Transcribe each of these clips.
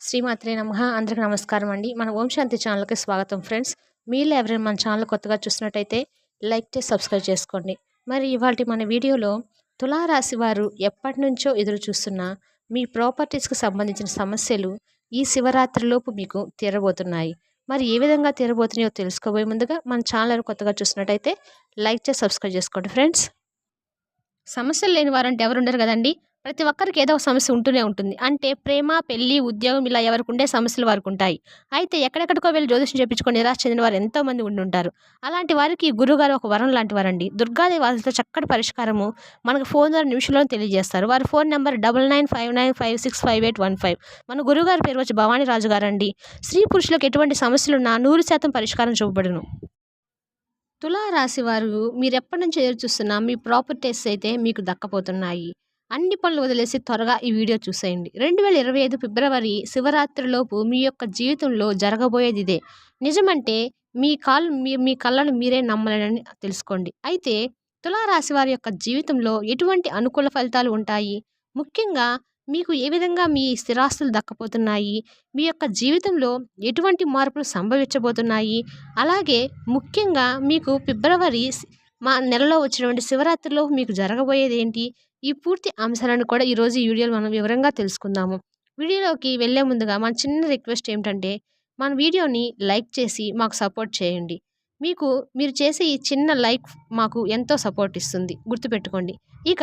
శ్రీమాత్రే నమ. అందరికి నమస్కారం అండి. మన ఓం శాంతి ఛానల్కి స్వాగతం ఫ్రెండ్స్. మీరు ఎవరైనా మన ఛానల్ కొత్తగా చూసినట్టయితే లైక్ చేసి సబ్స్క్రైబ్ చేసుకోండి. మరి ఇవాళ మన వీడియోలో తులారాశి వారు ఎప్పటి నుంచో ఎదురు చూస్తున్న మీ ప్రాపర్టీస్కి సంబంధించిన సమస్యలు ఈ శివరాత్రిలోపు మీకు తీరబోతున్నాయి. మరి ఏ విధంగా తీరబోతున్నాయో తెలుసుకోబోయే ముందుగా మన ఛానల్ కొత్తగా చూసినట్టయితే లైక్ చేసి సబ్స్క్రైబ్ చేసుకోండి ఫ్రెండ్స్. సమస్యలు లేని వారంటే ఎవరు ఉండరు కదండి? ప్రతి ఒక్కరికి ఏదో ఒక సమస్య ఉంటూనే ఉంటుంది. అంటే ప్రేమ పెళ్ళి ఉద్యోగం ఇలా ఎవరికి ఉండే సమస్యలు వారికి ఉంటాయి అయితే ఎక్కడెక్కడికో వెళ్ళి జ్యోతిషం చెప్పించుకొని నిరాశ చెందిన వారు ఎంతోమంది ఉండి ఉంటారు అలాంటి వారికి గురుగారు ఒక వరం లాంటి వారండి దుర్గాదేవి వారితో చక్కటి పరిష్కారము మనకు ఫోన్ ద్వారా నిమిషంలో తెలియజేస్తారు. వారి phone number double nine five nine five six five eight one five. మన గురుగారి పేరు వచ్చి భవానీ రాజు గారండి స్త్రీ పురుషులకు ఎటువంటి సమస్యలున్నా నూరు శాతం పరిష్కారం చూపబడును. తులారాశి వారు మీరు ఎప్పటి నుంచి ఎదురు చూస్తున్నా మీ ప్రాపర్టీస్ అయితే మీకు దక్కపోతున్నాయి. అన్ని పనులు వదిలేసి త్వరగా ఈ వీడియో చూసేయండి. రెండు వేల ఇరవై ఐదు ఫిబ్రవరి శివరాత్రిలోపు మీ యొక్క జీవితంలో జరగబోయేది ఇదే. నిజమంటే మీ కాళ్ళు మీ మీ కళ్ళను మీరే నమ్మలేనని తెలుసుకోండి. అయితే తులారాశి వారి యొక్క జీవితంలో ఎటువంటి అనుకూల ఫలితాలు ఉంటాయి? ముఖ్యంగా మీకు ఏ విధంగా మీ స్థిరాస్తులు దక్కపోతున్నాయి? మీ యొక్క జీవితంలో ఎటువంటి మార్పులు సంభవించబోతున్నాయి? అలాగే ముఖ్యంగా మీకు ఫిబ్రవరి మా నెలలో వచ్చినటువంటి శివరాత్రిలో మీకు జరగబోయేది ఏంటి? ఈ పూర్తి అంశాలను కూడా ఈరోజు ఈ వీడియోలో మనం వివరంగా తెలుసుకుందాము. వీడియోలోకి వెళ్ళే ముందుగా మన చిన్న రిక్వెస్ట్ ఏమిటంటే మన వీడియోని లైక్ చేసి మాకు సపోర్ట్ చేయండి. మీకు మీరు చేసే ఈ చిన్న లైక్ మాకు ఎంతో సపోర్ట్ ఇస్తుంది. గుర్తుపెట్టుకోండి. ఇక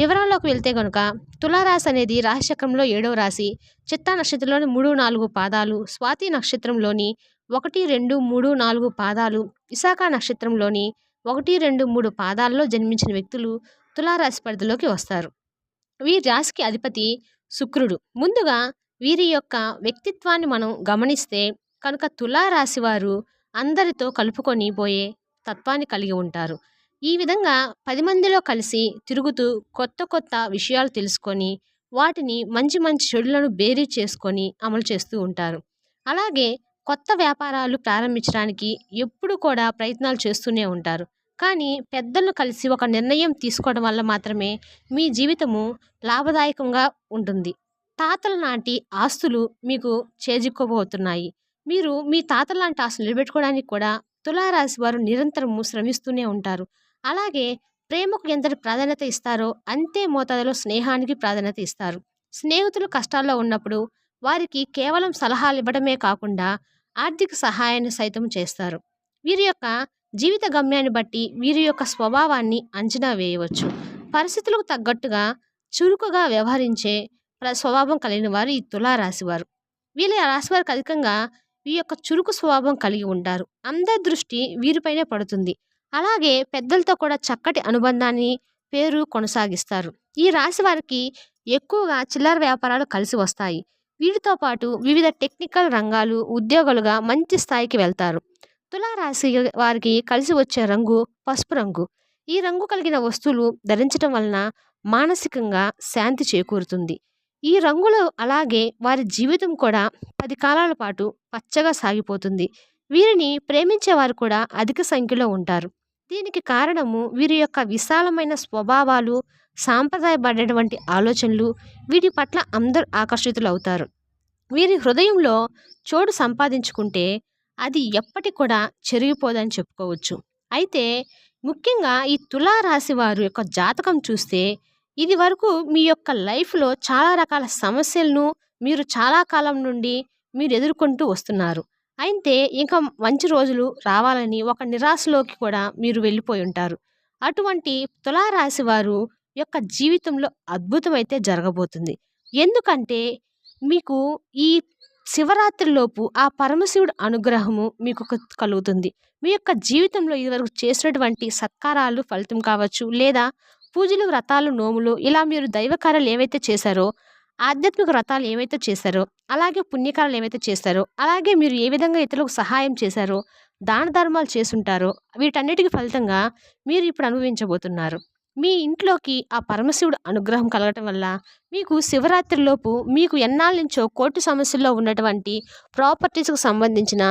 వివరాల్లోకి వెళ్తే కనుక తులారాశి అనేది రాశిచక్రంలో ఏడవ రాశి. చిత్తా నక్షత్రంలోని మూడు నాలుగు పాదాలు స్వాతి నక్షత్రంలోని ఒకటి రెండు మూడు నాలుగు పాదాలు విశాఖ నక్షత్రంలోని ఒకటి రెండు మూడు పాదాల్లో జన్మించిన వ్యక్తులు తులారాశి పరిధిలోకి వస్తారు. వీరి రాశికి అధిపతి శుక్రుడు. ముందుగా వీరి యొక్క వ్యక్తిత్వాన్ని మనం గమనిస్తే కనుక తులారాశి వారు అందరితో కలుపుకొని పోయే తత్వాన్ని కలిగి ఉంటారు. ఈ విధంగా పది మందిలో కలిసి తిరుగుతూ కొత్త కొత్త విషయాలు తెలుసుకొని వాటిని మంచి మంచి చెడులను బేరీ చేసుకొని అమలు చేస్తూ ఉంటారు. అలాగే కొత్త వ్యాపారాలు ప్రారంభించడానికి ఎప్పుడు కూడా ప్రయత్నాలు చేస్తూనే ఉంటారు. కానీ పెద్దలను కలిసి ఒక నిర్ణయం తీసుకోవడం వల్ల మాత్రమే మీ జీవితము లాభదాయకంగా ఉంటుంది. తాతల నాటి ఆస్తులు మీకు చేజిక్కోబోతున్నాయి. మీరు మీ తాతల లాంటి ఆస్తులు నిలబెట్టుకోవడానికి కూడా తులారాశి వారు నిరంతరము శ్రమిస్తూనే ఉంటారు. అలాగే ప్రేమకు ఎంతటి ప్రాధాన్యత ఇస్తారో అంతే మోతాదులో స్నేహానికి ప్రాధాన్యత ఇస్తారు. స్నేహితులు కష్టాల్లో ఉన్నప్పుడు వారికి కేవలం సలహాలు ఇవ్వడమే కాకుండా ఆర్థిక సహాయాన్ని సైతం చేస్తారు. వీరి యొక్క జీవిత గమ్యాన్ని బట్టి వీరి యొక్క స్వభావాన్ని అంచనా వేయవచ్చు. పరిస్థితులకు తగ్గట్టుగా చురుకుగా వ్యవహరించే స్వభావం కలిగిన వారు ఈ తులారాశివారు వీళ్ళ రాశివారికి అధికంగా ఈ యొక్క చురుకు స్వభావం కలిగి ఉంటారు. అందరి దృష్టి వీరిపైనే పడుతుంది. అలాగే పెద్దలతో కూడా చక్కటి అనుబంధాన్ని పేరు కొనసాగిస్తారు. ఈ రాశి వారికి ఎక్కువగా చిల్లర వ్యాపారాలు కలిసి వస్తాయి. వీటితో పాటు వివిధ టెక్నికల్ రంగాలు ఉద్యోగులుగా మంచి స్థాయికి వెళ్తారు. తులారాశి వారికి కలిసి వచ్చే రంగు పసుపు రంగు. ఈ రంగు కలిగిన వస్తువులు ధరించడం వలన మానసికంగా శాంతి చేకూరుతుంది. ఈ రంగులు అలాగే వారి జీవితం కూడా పది కాలాల పాటు పచ్చగా సాగిపోతుంది. వీరిని ప్రేమించేవారు కూడా అధిక సంఖ్యలో ఉంటారు. దీనికి కారణము వీరి యొక్క విశాలమైన స్వభావాలు సాంప్రదాయపడినటువంటి ఆలోచనలు వీటి పట్ల అందరూ ఆకర్షితులు అవుతారు వీరి హృదయంలో చోటు సంపాదించుకుంటే అది ఎప్పటి కూడా చెరిగిపోదని చెప్పుకోవచ్చు. అయితే ముఖ్యంగా ఈ తులారాశి వారు యొక్క జాతకం చూస్తే ఇది వరకు మీ యొక్క లైఫ్లో చాలా రకాల సమస్యలను మీరు చాలా కాలం నుండి మీరు ఎదుర్కొంటూ వస్తున్నారు. అయితే ఇంకా మంచి రోజులు రావాలని ఒక నిరాశలోకి కూడా మీరు వెళ్ళిపోయి ఉంటారు. అటువంటి తులారాశి వారు యొక్క జీవితంలో అద్భుతమైతే జరగబోతుంది. ఎందుకంటే మీకు ఈ శివరాత్రిలోపు ఆ పరమశివుడు అనుగ్రహము మీకు కలుగుతుంది. మీ యొక్క జీవితంలో ఇదివరకు చేసినటువంటి సత్కారాలు ఫలితం కావచ్చు లేదా పూజలు వ్రతాలు నోములు ఇలా మీరు దైవకార్యాలు ఏవైతే చేశారో ఆధ్యాత్మిక వ్రతాలు ఏవైతే చేశారో అలాగే పుణ్యకారాలు ఏవైతే చేశారో అలాగే మీరు ఏ విధంగా ఇతరులకు సహాయం చేశారో దాన ధర్మాలు చేసుంటారో వీటన్నిటికీ ఫలితంగా మీరు ఇప్పుడు అనుభవించబోతున్నారు. మీ ఇంట్లోకి ఆ పరమశివుడు అనుగ్రహం కలగటం వల్ల మీకు శివరాత్రిలోపు మీకు ఎన్నాళ్ళ నుంచో కోర్టు సమస్యల్లో ఉన్నటువంటి ప్రాపర్టీస్కు సంబంధించిన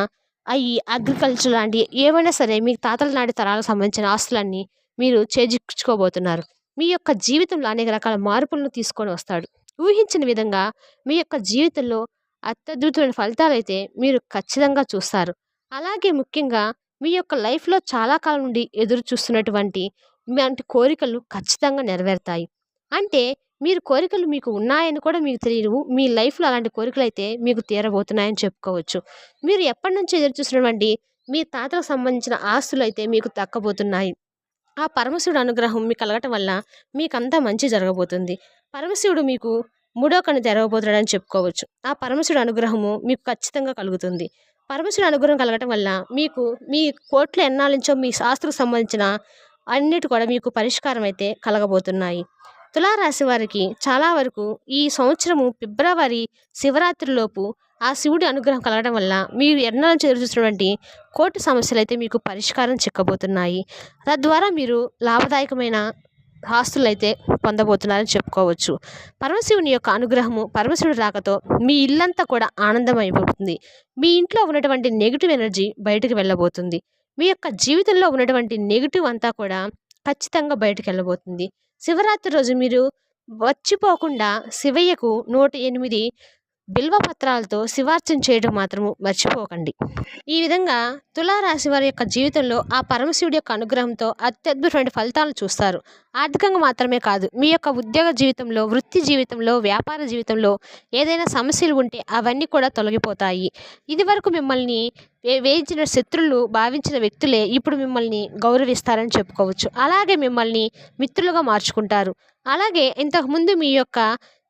అవి అగ్రికల్చర్ లాంటి ఏవైనా సరే మీ తాతల నాటి తరాలకు సంబంధించిన ఆస్తులన్నీ మీరు చేజిక్చుకోబోతున్నారు మీ యొక్క జీవితంలో అనేక రకాల మార్పులను తీసుకొని వస్తాడు. ఊహించిన విధంగా మీ యొక్క జీవితంలో అత్యద్భుతమైన ఫలితాలైతే మీరు ఖచ్చితంగా చూస్తారు. అలాగే ముఖ్యంగా మీ యొక్క లైఫ్లో చాలా కాలం నుండి ఎదురు చూస్తున్నటువంటి ఇలాంటి కోరికలు ఖచ్చితంగా నెరవేరుతాయి. అంటే మీరు కోరికలు మీకు ఉన్నాయని కూడా మీకు తెలియవు మీ లైఫ్లో అలాంటి కోరికలు అయితే మీకు తీరబోతున్నాయని చెప్పుకోవచ్చు. మీరు ఎప్పటి నుంచి ఎదురు చూసినటువంటి మీ తాతకు సంబంధించిన ఆస్తులు అయితే మీకు దక్కబోతున్నాయి. ఆ పరమశివుడు అనుగ్రహం మీకు కలగటం వల్ల మీకంతా మంచి జరగబోతుంది. పరమశివుడు మీకు మూడో కన్ను తెరవబోతున్నాడని చెప్పుకోవచ్చు. ఆ పరమశివుడు అనుగ్రహము మీకు ఖచ్చితంగా కలుగుతుంది. పరమశివుడు అనుగ్రహం కలగటం వల్ల మీకు మీ కోట్ల ఎన్నాలించో మీ శాస్త్రకు సంబంధించిన అన్నిటి కూడా మీకు పరిష్కారం అయితే కలగబోతున్నాయి. తులారాశి వారికి చాలా వరకు ఈ సంవత్సరము ఫిబ్రవరి శివరాత్రిలోపు ఆ శివుడి అనుగ్రహం కలగడం వల్ల మీరు ఎన్నో చూసినటువంటి కోర్టు సమస్యలు అయితే మీకు పరిష్కారం చిక్కబోతున్నాయి. తద్వారా మీరు లాభదాయకమైన ఆస్తులు అయితే పొందబోతున్నారని చెప్పుకోవచ్చు. పరమశివుని యొక్క అనుగ్రహము పరమశివుడి రాకతో మీ ఇల్లంతా కూడా ఆనందం అయిపోతుంది మీ ఇంట్లో ఉన్నటువంటి నెగిటివ్ ఎనర్జీ బయటకు వెళ్ళబోతుంది. మీ యొక్క జీవితంలో ఉన్నటువంటి నెగిటివ్ అంతా కూడా ఖచ్చితంగా బయటకు వెళ్ళబోతుంది. శివరాత్రి రోజు మీరు వచ్చిపోకుండా శివయ్యకు నూట ఎనిమిది బిల్వ పత్రాలతో శివార్చన చేయడం మాత్రము మర్చిపోకండి. ఈ విధంగా తులారాశి వారి యొక్క జీవితంలో ఆ పరమశివుడి యొక్క అనుగ్రహంతో అత్యద్భుతమైన ఫలితాలను చూస్తారు. ఆర్థికంగా మాత్రమే కాదు మీ యొక్క ఉద్యోగ జీవితంలో వృత్తి జీవితంలో వ్యాపార జీవితంలో ఏదైనా సమస్యలు ఉంటే అవన్నీ కూడా తొలగిపోతాయి. ఇదివరకు మిమ్మల్ని వేయించిన శత్రులు భావించిన వ్యక్తులే ఇప్పుడు మిమ్మల్ని గౌరవిస్తారని చెప్పుకోవచ్చు. అలాగే మిమ్మల్ని మిత్రులుగా మార్చుకుంటారు. అలాగే ఇంతకుముందు మీ యొక్క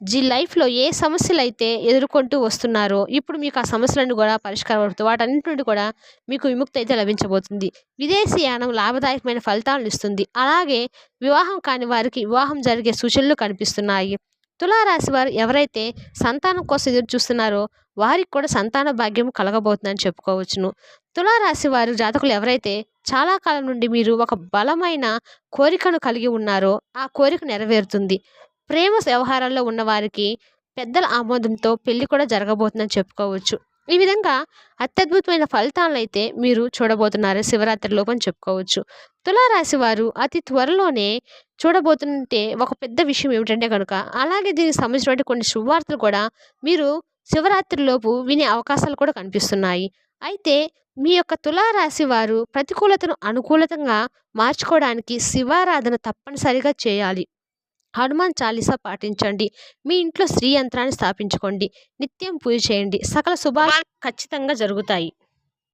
జీ లైఫ్లో ఏ సమస్యలు అయితే ఎదుర్కొంటూ వస్తున్నారో ఇప్పుడు మీకు ఆ సమస్యలను కూడా పరిష్కారం అవుతుంది వాటన్నింటి నుండి కూడా మీకు విముక్తి అయితే లభించబోతుంది. విదేశీయానం లాభదాయకమైన ఫలితాలను ఇస్తుంది. అలాగే వివాహం కాని వారికి వివాహం జరిగే సూచనలు కనిపిస్తున్నాయి. తులారాశి వారు ఎవరైతే సంతానం కోసం ఎదురు చూస్తున్నారో వారికి కూడా సంతాన భాగ్యం కలగబోతుందని చెప్పుకోవచ్చును. తులారాశి వారు జాతకులు ఎవరైతే చాలా కాలం నుండి మీరు ఒక బలమైన కోరికను కలిగి ఉన్నారో ఆ కోరిక నెరవేరుతుంది. ప్రేమ వ్యవహారాల్లో ఉన్నవారికి పెద్దల ఆమోదంతో పెళ్ళి కూడా జరగబోతుందని చెప్పుకోవచ్చు. ఈ విధంగా అత్యద్భుతమైన ఫలితాలను అయితే మీరు చూడబోతున్నారు శివరాత్రి లోపని చెప్పుకోవచ్చు. తులారాశి వారు అతి త్వరలోనే చూడబోతుంటే ఒక పెద్ద విషయం ఏమిటంటే కనుక అలాగే దీనికి సంబంధించినటువంటి కొన్ని శుభవార్తలు కూడా మీరు శివరాత్రి లోపు వినే అవకాశాలు కూడా కనిపిస్తున్నాయి. అయితే మీ యొక్క తులారాశి వారు ప్రతికూలతను అనుకూలతంగా మార్చుకోవడానికి శివారాధన తప్పనిసరిగా చేయాలి. హనుమాన్ చాలీసా పాటించండి. మీ ఇంట్లో శ్రీ యంత్రాన్ని స్థాపించుకోండి. నిత్యం పూజ చేయండి. సకల శుభాలు ఖచ్చితంగా జరుగుతాయి.